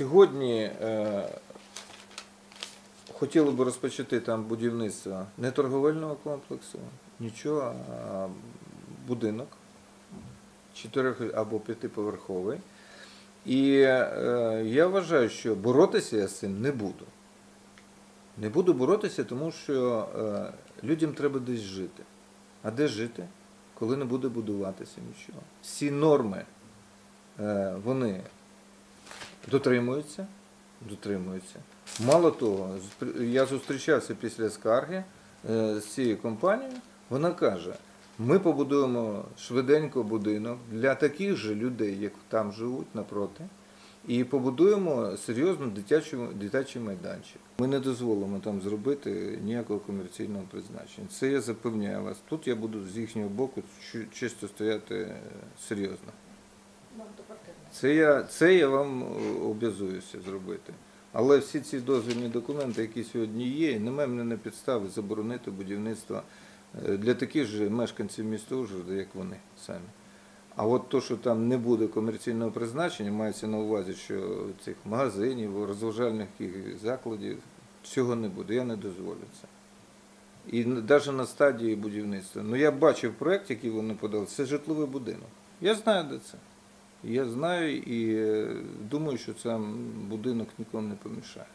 Сьогодні е, хотіли б розпочати там будівництво не торговельного комплексу, нічого, а будинок чотирьох або п'ятиповерховий. І е, я вважаю, що боротися я з цим не буду. Не буду боротися, тому що е, людям треба десь жити. А де жити, коли не буде будуватися нічого? Всі норми е, вони дотримуються, дотримуються. Мало того, я зустрічався після скарги е, з цією компанією. Вона каже: ми побудуємо швиденько будинок для таких же людей, як там живуть напроти, і побудуємо серйозно дитячу, дитячий майданчик. Ми не дозволимо там зробити ніякого комерційного призначення. Це я запевняю вас. Тут я буду з їхнього боку чисто стояти е, серйозно. Це я, це я вам е, обязуюся зробити. Але всі ці дозвільні документи, які сьогодні є, немає мене підстави заборонити будівництво е, для таких же мешканців міста Ужгорода, як вони самі. А от то, що там не буде комерційного призначення, мається на увазі, що цих магазинів, розважальних закладів, цього не буде. Я не дозволю це. І навіть на стадії будівництва. Ну я бачив проєкт, який вони подали, це житловий будинок. Я знаю, де це. Я знаю і е, думаю, що це будинок нікому не помішає.